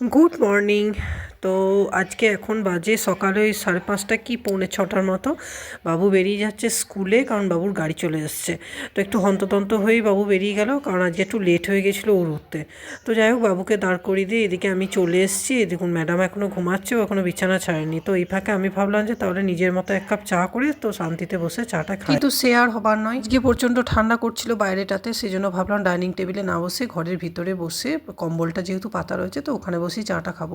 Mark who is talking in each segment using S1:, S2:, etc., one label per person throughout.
S1: Good morning তো আজকে এখন বাজে সকালে ওই সাড়ে পাঁচটা কি, পৌনে ছটার মতো। বাবু বেরিয়ে যাচ্ছে স্কুলে কারণ বাবুর গাড়ি চলে এসছে। তো একটু হন্ততন্ত হয়েই বাবু বেরিয়ে গেল কারণ আজকে একটু লেট হয়ে গেছিল ওর উঠতে। তো যাই হোক, বাবুকে দাঁড় করিয়ে দিয়ে এদিকে আমি চলে এসেছি। দেখুন, ম্যাডাম এখনও ঘুমাচ্ছে এখনও বিছানা ছাড়েনি। তো এই ফাঁকে আমি ভাবলাম যে তাহলে নিজের মতো এক কাপ চা করে তো শান্তিতে বসে চাটা খাই। কিন্তু সে আর হবার নয়। আজকে প্রচণ্ড ঠান্ডা করছিল বাইরেটাতে সেই জন্য ভাবলাম ডাইনিং টেবিলে না বসে ঘরের ভিতরে বসে কম্বলটা যেহেতু পাতা রয়েছে, তো ওখানে বসেই চাটা খাব।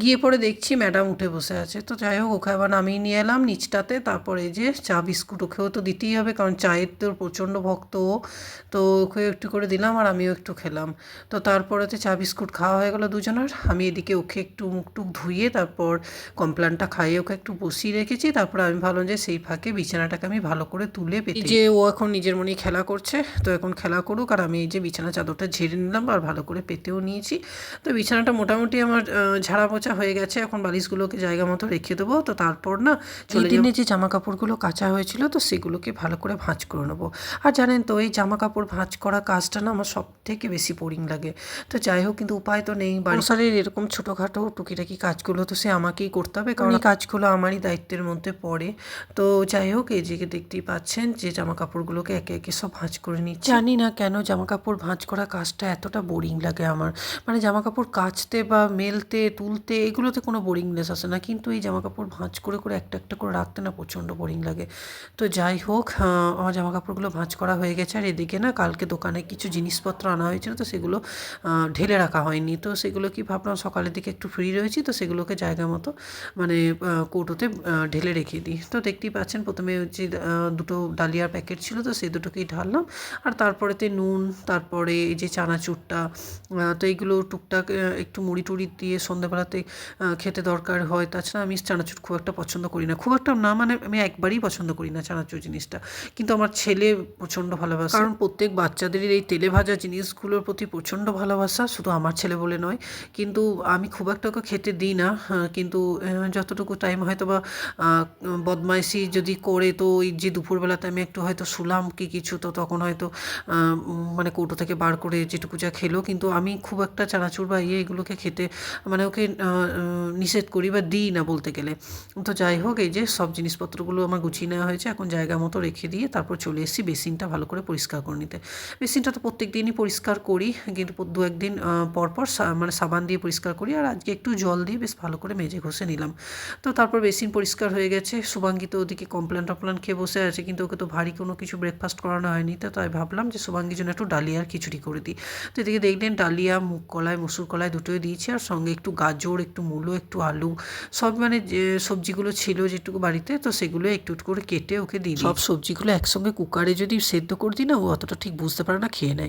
S1: গিয়ে পরে দেখছি ম্যাডাম উঠে বসে আছে। তো যাই হোক, ওকে আবার নামিয়ে নিয়ে এলাম নিচটাতে। তারপরে যে চা, বিস্কুট ওকেও তো দিতেই হবে, কারণ চায়ের তো প্রচণ্ড ভক্ত ও। তো ওকে একটু করে দিলাম আর আমিও একটু খেলাম। তো তারপরেতে চা, বিস্কুট খাওয়া হয়ে গেলো দুজনের। আমি এদিকে ওকে একটু মুখ টুক ধুইয়ে, তারপর কমপ্লানটা খাইয়ে ওকে একটু বসিয়ে রেখেছি। তারপর আমি ভাবলাম যে সেই ফাঁকে বিছানাটাকে আমি ভালো করে তুলে পেতে। যে ও এখন নিজের মনেই খেলা করছে, তো এখন খেলা করুক আর আমি এই যে বিছানা চাদরটা ঝেড়ে নিলাম আর ভালো করে পেতেও নিয়েছি। তো বিছানাটা মোটামুটি আমার ঝাড়া পোছা হয়ে গেছে এখন বালিশগুলোকে জায়গা মতো রেখে দেবো। তো তারপর না চলে দিনে যে জামা কাপড়গুলো কাঁচা হয়েছিল তো সেগুলোকে ভালো করে ভাঁজ করে নেব। আর জানেন তো এই জামা কাপড় ভাঁজ করা কাজটা না আমার সব থেকে বেশি বোরিং লাগে। তো যাই হোক কিন্তু উপায় তো নেই সংসারের এরকম ছোটোখাটো টুকিটাকি কাজগুলো তো সে আমাকেই করতে হবে কারণ এই কাজগুলো আমারই দায়িত্বের মধ্যে পড়ে। তো যাই হোক এই যে দেখতেই পাচ্ছেন যে জামা কাপড়গুলোকে একে একে সব ভাঁজ করে নিচ্ছি। জানি না কেন জামা কাপড় ভাঁজ করা কাজটা এতটা বোরিং লাগে আমার। মানে জামা কাপড় কাচতে বা মেলতে তুলতে এগুলোতে কোনো বোরিংনেস আসে না। কিন্তু এই জামা কাপড় ভাঁজ করে করে একটা একটা করে রাখতে না প্রচণ্ড বোরিং লাগে। তো যাই হোক আমার জামা কাপড়গুলো ভাঁজ করা হয়ে গেছে। আর এদিকে না কালকে দোকানে কিছু জিনিসপত্র আনা হয়েছিল তো সেগুলো ঢেলে রাখা হয়নি। তো সেগুলো কি ভাবলাম সকালের দিকে একটু ফ্রি রয়েছি তো সেগুলোকে জায়গা মতো মানে কৌটোতে ঢেলে রেখে দিই। তো দেখতেই পাচ্ছেন প্রথমে আহ, দুটো ডালিয়ার প্যাকেট ছিল তো সেই দুটোকেই ঢাললাম। আর তারপরেতে নুন তারপরে এই যে চানাচুরটা তো এইগুলো টুকটাক একটু মুড়ি টুড়ি দিয়ে সন্ধ্যাবেলাতে খেতে দরকার হয়। তাছাড়া আমি চানাচুর খুব একটা পছন্দ করি না। খুব একটা না মানে আমি একবারই পছন্দ করি না চানাচুর জিনিসটা। কিন্তু আমার ছেলে প্রচণ্ড ভালোবাসে। কারণ প্রত্যেক বাচ্চাদেরই এই তেলে ভাজা জিনিসগুলোর প্রতি প্রচণ্ড ভালোবাসা, শুধু আমার ছেলে বলে নয়। কিন্তু আমি খুব একটা ওকে খেতে দিই না। কিন্তু যতটুকু টাইম হয়তো বা বদমাইশি যদি করে, তো ওই যে দুপুরবেলাতে আমি একটু হয়তো শুলাম কি কিছু, তো তখন হয়তো মানে কৌটো থেকে বার করে যেটুকু যা খেলো। কিন্তু আমি খুব একটা চানাচুর বা ইয়ে এগুলোকে খেতে মানে ওকে নিষেধ করি বা দিই না বলতে গেলে। তো যাই হোক এই যে সব জিনিসপত্রগুলো আমার গুছিয়ে নেওয়া হয়েছে এখন জায়গা মতো রেখে দিয়ে তারপর চলে এসেছি বেসিনটা ভালো করে পরিষ্কার করে নিতে। বেসিনটা তো প্রত্যেক দিনই পরিষ্কার করি কিন্তু দু একদিন আহ, পর পর মানে সাবান দিয়ে পরিষ্কার করি আর আজকে একটু জল দিয়ে বেশ ভালো করে মেজে ঘষে নিলাম। তো তারপর বেসিন পরিষ্কার হয়ে গেছে শুভাঙ্গী তো ওদিকে কমপ্লেন টমপ্লেন খেয়ে বসে আছে কিন্তু ওকে তো ভারী কোনো কিছু ব্রেকফাস্ট করানো হয়নি তো তাই ভাবলাম যে শুভাঙ্গীর জন্য একটু ডালিয়া আর খিচুড়ি করে দিই। তো এদিকে দেখলেন ডালিয়া মুগ কলাই মসুর কলাই দুটোই দিয়েছি আর সঙ্গে একটু গাজর একটু মূলো একটু আলু সব মানে যে সবজিগুলো ছিল যেটুকু বাড়িতে তো সেগুলো একটু একটু করে কেটে ওকে দিই সব সবজিগুলো একসঙ্গে কুকারে যদি সেদ্ধ করে দিই না ও অতটা ঠিক বুঝতে পারে না খেয়ে নেয়।